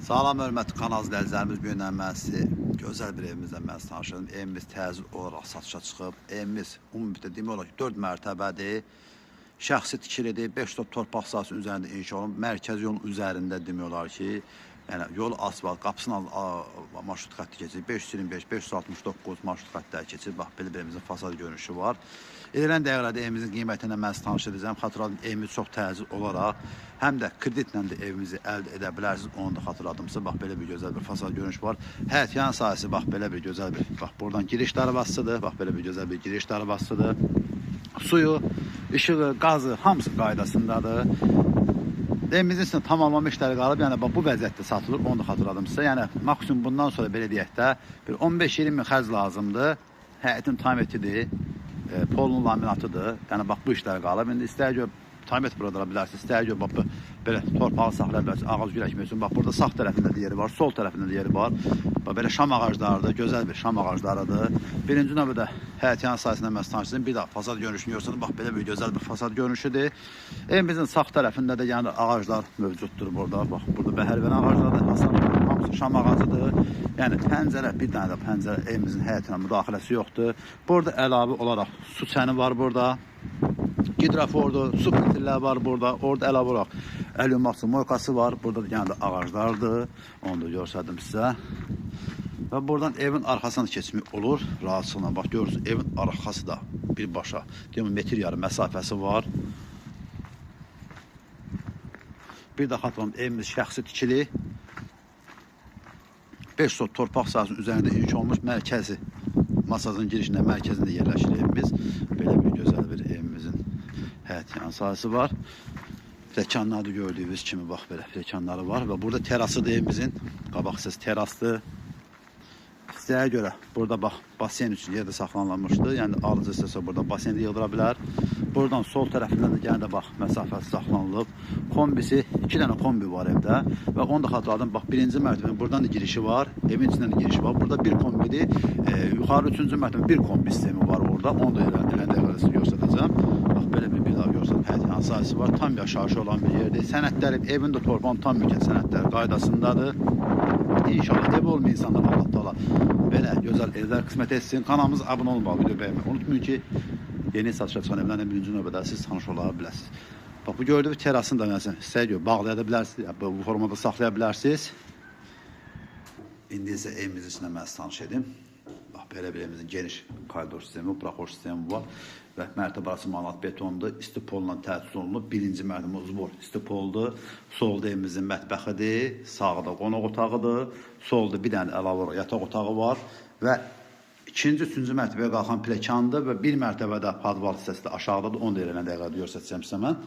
Sağlam hörmətli kanal izləyicilərimiz bu gündən mən sizi gözəl bir evimizdən mən sizi tanışladım. Evimiz təcil olaraq satışa çıxıb. Evimiz ümumiyyətlə demək olar ki 4 mərtəbədir. Şəxsi tikilidir. 5 top torpaq sahəsinin üzərində inşa olunub. Mərkəzi yolun üzərində demək olar ki, yəni yol asfalt, qapısının marşrut xətti keçir. 525, 569 marşrut xəttləri keçir. Bax belə bir evimizin fasad görünüşü var. Edilən dəqiqələrdə evimizin qiymətinə mən sizi tanış edəcəm. Xatırladım evimiz çox təcil olaraq həm də kreditlə də evimizi əldə edə bilərsiniz. Onu da xatırladımsa bax belə bir gözəl bir fasad görünüş var. Həyət yan sahəsi bax belə bir gözəl bir bax buradan giriş darvazasıdır. Bax belə bir gözəl bir giriş darvazasıdır. Suyu, işığı, qazı hamısı qaydasındadır. Evimizin içində tamamlanma işləri qalıb, yəni bax bu vəziyyətdə satılır, onu da xatırladım sizə. Yəni maksimum bundan sonra belə deyək də bir 15-20 min xərc lazımdır. Həyətin tam etidir, e, polun laminatıdır. Yəni bax bu işlər qalıb. İndi istəyə görə tamir burada bilərsiniz. İstəyə görə bax bu belə torpağı saxlaya bilərsiniz. Ağac gürəkmək üçün bax burada sağ tərəfində də yeri var, sol tərəfində də yeri var. Bax belə şam ağaclarıdır, gözəl bir şam ağaclarıdır. Birinci növbədə həyət yan sahəsində mən tanışdım. Bir də fasad görünüşünü görsəniz, bax belə bir gözəl bir fasad görünüşüdür. Evimizin sağ tərəfində də yəni ağaclar mövcuddur burada. Bax burada bəhərvən ağaclardır, hasan hamısı şam ağacıdır. Yəni pəncərə, bir dənə də pəncərə evimizin həyətinə müdaxiləsi yoxdur. Burada əlavə olaraq su çəni var burada. Gidrafordu, su filtrlər var burada. Orada əlavə olaraq əlyumaksi moykası var. Burada da yəni ağaclardır. Onu da göstərdim sizə. Və buradan evin arxasına keçmək olur rahatlıqla. Bax görürsünüz, evin arxası da birbaşa deyim metr yarım məsafəsi var. Bir də xatırlam evimiz şəxsi tikili. 5 sot torpaq sahəsinin üzərində inşa olmuş mərkəzi masasının girişində mərkəzində yerləşir evimiz. Belə bir gözəl bir evimizin həyət yan sahəsi var. Pləkanları gördüyünüz kimi bax belə pləkanları var və burada terasıdır evimizin. Qabaq hissəsi terasdır. İstəyə görə burada bax basen üçün yerdə saxlanılmışdı. Yəni alıcı istəsə burada baseni yığdıra bilər. Buradan sol tərəfindən də yenə də bax məsafəsi saxlanılıb. Kombisi, 2 dənə kombi var evdə və onu da xatırladım. Bax birinci mərtəbənin buradan da girişi var, evin içindən də girişi var. Burada bir kombidir. E, yuxarı 3-cü mərtəbədə bir kombi sistemi var orada. Onu da dəqiqədə göstərəcəm. Belə bir bina görsəm, həyət yan sahəsi var. Tam yaşayışı olan bir yerdir. Sənədləri, evin də torpağın tam mülkiyyət sənədləri qaydasındadır. İnşallah ev olmayan insanlar Allah Taala belə gözəl evlər qismət etsin. Kanalımıza abunə olmağı, video bəyənməyi unutmayın ki, yeni satışa çıxan evlərlə birinci növbədə siz tanış ola biləsiniz. Bax bu gördüyünüz terasını da məsələn istəyə görə bu formada saxlaya bilərsiniz. İndi isə evimiz içində mən tanış edim. Bax belə bir evimizin geniş koridor sistemi, proxor sistemi var və mərtəbə arası manat betondur. İstipolla təchiz olunub. Birinci mərtəbə uzbor istipoldur. Solda evimizin mətbəxidir, sağda qonaq otağıdır. Solda bir dənə əlavə olaraq yataq otağı var və ikinci, üçüncü mərtəbəyə qalxan pləkandır və bir mərtəbədə padval hissəsi də aşağıdadır. Onu da elə dəqiqədə göstərəcəm sizə mən.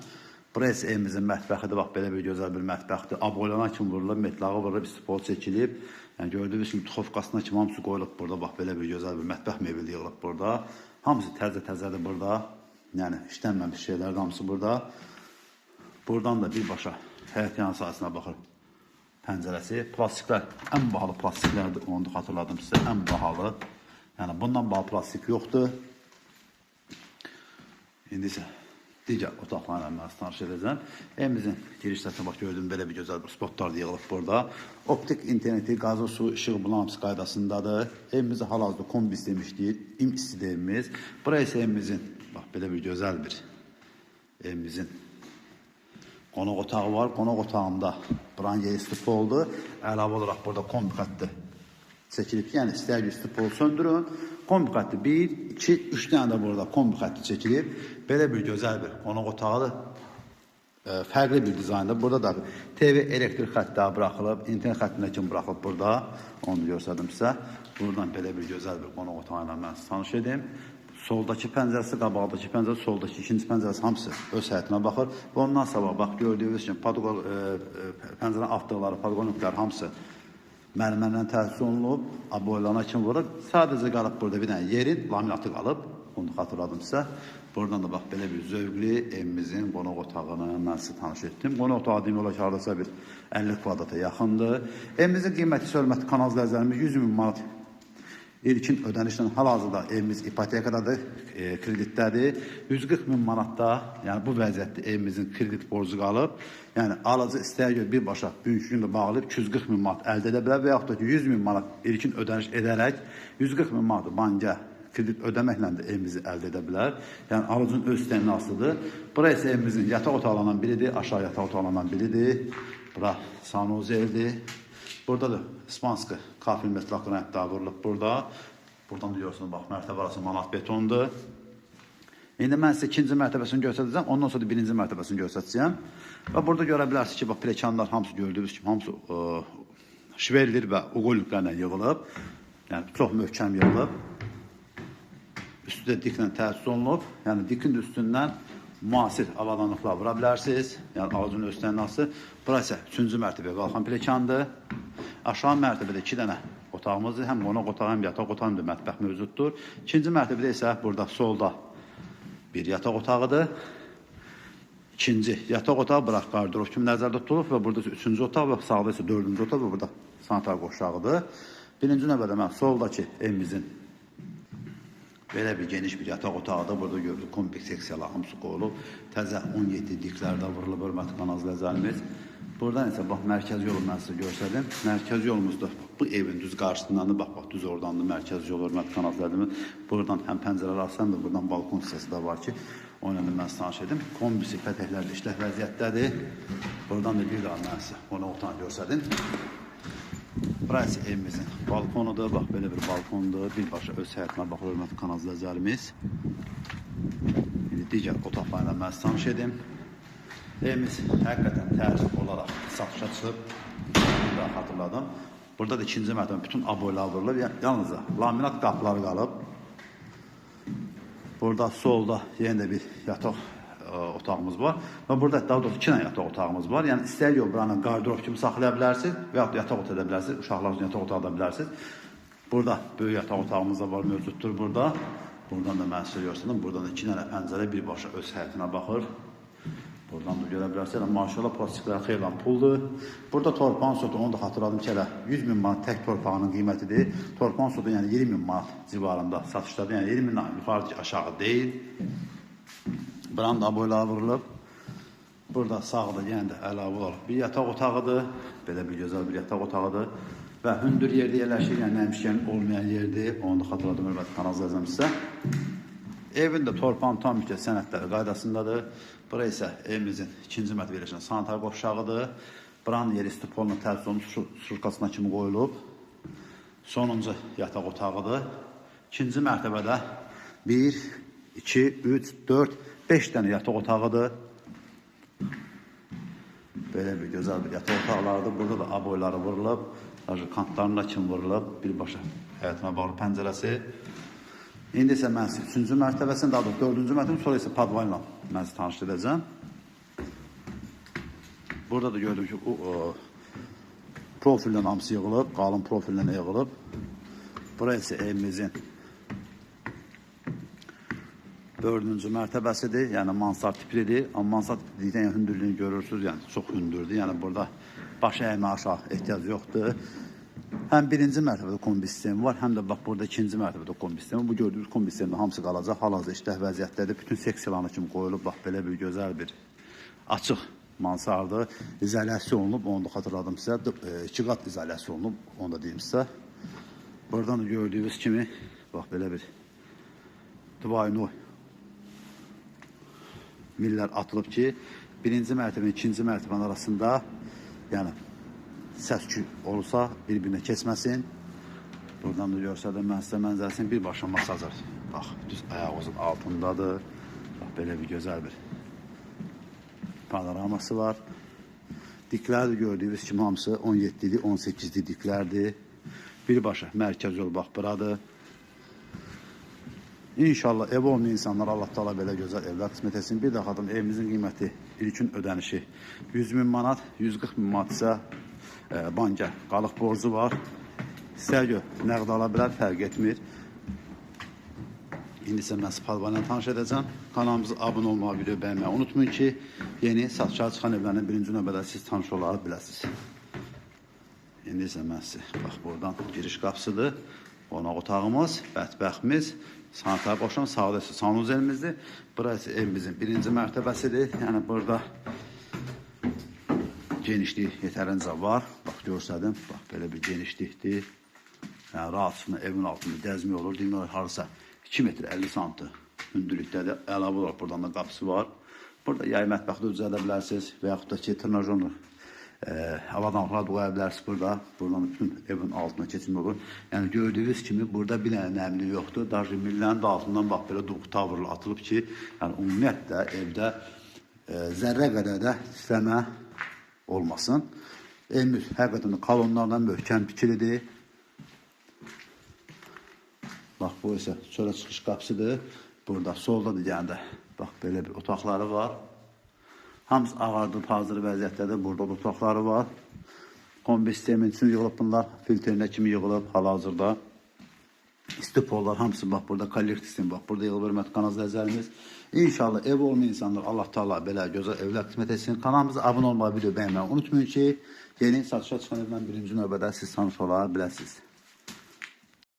Burası evimizin mətbəxidir. Bax belə bir gözəl bir mətbəxdir. Aboylana kimi vurulub, metlağı vurulub, istipol çəkilib. Yəni gördüyünüz kimi tuxovkasına kimi hamısı qoyulub burada. Bax belə bir gözəl bir mətbəx mebeli yığılıb burada. Hamısı təzə-təzədir burada. Yəni işlənməmiş şeylər hamısı burada. Buradan da birbaşa həyət yan sahəsinə baxır. Pəncərəsi, plastiklər ən bahalı plastiklərdir. Onu da xatırladım sizə, ən bahalı. Yəni bundan bahalı plastik yoxdur. İndi isə digər otaqlarla sizi tanış edəcəm. Evimizin giriş səsinə bax gördüyüm belə bir gözəl bir spotlar yığılıb burada. Optik interneti, qazı, su, işıq bunlar hamısı qaydasındadır. Evimizdə hal-hazırda kombi sistemi işləyir. İm istidir evimiz. Burası isə evimizin bax belə bir gözəl bir evimizin qonaq otağı var. Qonaq otağında branya istif oldu. Əlavə olaraq burada kombi xətti çəkilib. Yəni istəyir istipol söndürün. Kombi xətti 1, 2, 3 dənə də burada kombi xətti çəkilib. Belə bir gözəl bir qonaq otağıdır. E, fərqli bir dizaynda. Burada da TV elektrik xəttləri buraxılıb, internet xəttinə kimi buraxılıb burada. Onu göstərdim sizə. Buradan belə bir gözəl bir qonaq otağı ilə mən tanış edim. Soldakı pəncərəsi, qabaqdakı pəncərəsi, soldakı ikinci pəncərəsi hamısı öz həyətinə baxır. Və ondan sabah bax gördüyünüz kimi padqol e, e, pəncərənin atdıqları padqoniklər hamısı mərmərlə təsis olunub, aboylana kimi vurub. Sadəcə qalıb burada bir dənə yerin laminatı qalıb. Onu xatırladım sizə. Buradan da bax belə bir zövqlü evimizin qonaq otağını mən sizə tanış etdim. Qonaq otağı demək olar ki, hardasa bir 50 kvadrata yaxındır. Evimizin qiyməti hörmətli kanal izləyicilərimiz 100 min manat İlkin ödənişlə hal-hazırda evimiz ipotekadadır, e, kreditdədir. 140 min manatda, yəni bu vəziyyətdə evimizin kredit borcu qalıb. Yəni alıcı istəyə görə birbaşa bugünkü gündə bağlayıb 240 min manat əldə edə bilər və yaxud da ki 100 min manat ilkin ödəniş edərək 140 min manat banka kredit ödəməklə də evimizi əldə edə bilər. Yəni alıcının öz istəyinə asılıdır. Bura isə evimizin yataq otaqlarından biridir, aşağı yataq otaqlarından biridir. Bura sanuzeldir. Burada da İspanska kafir metlak rəngdə vurulub burada. Buradan da görürsünüz bax mərtəbə arası manat betondur. İndi mən sizə ikinci mərtəbəsini göstərəcəm. Ondan sonra da birinci mərtəbəsini göstərəcəm. Və burada görə bilərsiniz ki, bax plekanlar hamısı gördüyünüz kimi hamısı ə, şverlir və uqoliklərlə yığılıb. Yəni çox möhkəm yığılıb. Üstü də diklə təsis olunub. Yəni dikin üstündən müasir avadanlıqlar vura bilərsiniz. Yəni ağacın üstündən nasıl. Bura isə 3-cü mərtəbəyə qalxan plekandır. Aşağı mərtəbədə 2 dənə otağımızdır. Həm qonaq otağı, həm yataq otağı, həm mətbəx mövcuddur. İkinci mərtəbədə isə burada solda bir yataq otağıdır. İkinci yataq otağı bıraq qardırov kimi nəzərdə tutulub və burada üçüncü otaq və sağda isə dördüncü otaq və burada sanitar qoşağıdır. Birinci növbədə mən soldakı evimizin Belə bir geniş bir yataq otağıdır. Burada görülür kompleks seksiyalar hamısı qoyulub. Təzə 17 diklərdə vurulub hörmətli kanal izləyicilərimiz. Buradan isə bax mərkəz yolu mən sizə göstərdim. Mərkəz yolumuzda bu evin düz qarşısındandır. Bax bax düz oradandır mərkəz yolu hörmətli izləyicilərimiz. Buradan həm pəncərələr açsam da buradan balkon hissəsi də var ki, da mən tanış edim. Kombisi pətəklərlə işlək vəziyyətdədir. Buradan da bir daha mən sizə onu otağını göstərdim. Burası evimizin balkonudur. Bax belə bir balkondur. Birbaşa öz həyətinə baxır hörmətli kanal izləyicilərimiz. İndi digər otaqlarla mən tanış edim. Evimiz həqiqətən tərtib olaraq satışa çıxıb. Daha xatırladım. Burada da ikinci mərtəbə bütün aboylar vurulub. Yalnız laminat qapıları qalıb. Burada solda yenə bir yataq otağımız var. Və burada daha doğrusu iki dənə yataq otağımız var. Yəni istəyir yox buranı qardırob kimi saxlaya bilərsiniz və ya yataq otağı edə bilərsiniz. Uşaqlar üçün yataq otağı da bilərsiniz. Burada böyük yataq otağımız da var, mövcuddur burada. Buradan da sizə göstərdim. Buradan da iki dənə pəncərə birbaşa öz həyətinə baxır. Buradan da görə bilərsiniz. Yəni, maşallah plastiklər xeyli puldur. Burada torpağın sotu, onu da xatırladım ki, elə 100 min manat tək torpağının qiymətidir. Torpağın sotu yəni 20 min manat civarında satışdadır. Yəni 20 mindən yuxarı aşağı deyil. Branda boylar vurulub. Burada sağda yenə də əlavə olaraq bir yataq otağıdır. Belə bir gözəl bir yataq otağıdır. Və hündür yerdə yerləşir, yəni nəmişkən olmayan yerdir. Onu da xatırladım, hörmətli kanal izləyicim sizə. Evin də torpağın tam müddət sənədləri qaydasındadır. Bura isə evimizin ikinci mərtəbə yerləşən sanitar qovşağıdır. Buranın yeri stipolla təsis olunmuş su- surkasına kimi qoyulub. Sonuncu yataq otağıdır. İkinci mərtəbədə 1, 2, 3, 4, Beş tane yatak otağıdır. Böyle bir güzel bir yatak otaqlarıdır. Burada da aboyları vurulub, kantlarına kim vurulub, birbaşa həyatına bağlı pəncərəsi. İndi isə mən üçüncü mərtəbəsini, daha doğrusu dördüncü mərtəbəsini, sonra isə padvayla mən sizi tanış edəcəm. Burada da gördüm ki, o, o profildən hamısı yığılıb, qalın profildən yığılıb. Burası evimizin dördüncü mərtəbəsidir. Yəni mansard tiplidir. Amma mansard tiplikdən hündürlüyünü görürsünüz. Yəni çox hündürdür. Yəni burada baş əymə aşağı ehtiyac yoxdur. Həm birinci mərtəbədə kombi sistemi var, həm də bax burada ikinci mərtəbədə kombi sistemi. Bu gördüyünüz kombi sistemində hamısı qalacaq. Hal-hazırda işlək vəziyyətdədir. Bütün seksiyalarına kimi qoyulub. Bax belə bir gözəl bir açıq mansardı. İzolyasiya olunub, onu da xatırladım sizə. D- e, İki qat izolyasiya olunub, onu da deyim sizə. Buradan da gördüyünüz kimi bax belə bir Dvaynoy millər atılıb ki, birinci mərtəbə, ikinci mərtəbənin arasında yəni səs-küy olursa bir-birinə keçməsin. Buradan da görsədim mən sizə mənzərəsini birbaşa masajır. Bax, düz ayağımızın altındadır. Bax, belə bir gözəl bir panoraması var. Diklər də gördüyünüz kimi hamısı 17-li, 18-li diklərdir. Birbaşa mərkəz yol bax buradır. İnşallah ev olmayan insanlar Allah Taala belə gözəl evlər qismət etsin. Bir daha xatım evimizin qiyməti ilkin ödənişi 100 min manat, 140 min manat isə e, banka qalıq borcu var. İstər gör, nəqd ala bilər, fərq etmir. İndi isə mən Spalvanla tanış edəcəm. Kanalımıza abunə olmağı, video bəyənməyi unutmayın ki, yeni satışa çıxan evlərin birinci növbədə siz tanış olaraq biləsiniz. İndi isə mən sizə, bax buradan giriş qapısıdır. qonaq otağımız, bətbəxtimiz, sanitar boşluğun sağda sanuzelimizdir. Burası evimizin birinci mərtəbəsidir. Yəni burada genişlik yetərincə var. Bax görsədim, bax belə bir genişlikdir. Yəni rahatçılıq evin altında gəzmək olur. Demək harasa 2 metr 50 sm hündürlükdədir. Əlavə olaraq buradan da qapısı var. Burada yay mətbəxdə düzəldə bilərsiniz və yaxud da ki, trinajonlu e, avadanlıqlar dua bilərsiniz burada. Buradan bütün evin altına keçin olur. Yəni gördüyünüz kimi burada bir dənə nəmli yoxdur. Daşı millənin də altından bax belə duq tavırlı atılıb ki, yəni ümumiyyətlə evdə e, zərrə qədər də titrəmə olmasın. Evimiz həqiqətən kolonlardan möhkəm tikilidir. Bax bu isə çölə çıxış qapısıdır. Burada solda da yəni də bax belə bir otaqları var. Hamısı ağardıb hazır vəziyyətdədir. Burada da otaqları var. Kombi sistemin üçün yığılıb bunlar. Filtrinə kimi yığılıb hal-hazırda. İstipollar hamısı bax burada kollektiv sistem bax burada yığılıb hörmətli kanal izləyicilərimiz. İnşallah ev olmayan insanlar Allah Taala belə gözəl evlər qismət etsin. Kanalımıza abunə olmağı, video bəyənməyi unutmayın ki, yeni satışa çıxan evlə birinci növbədə siz tanış ola.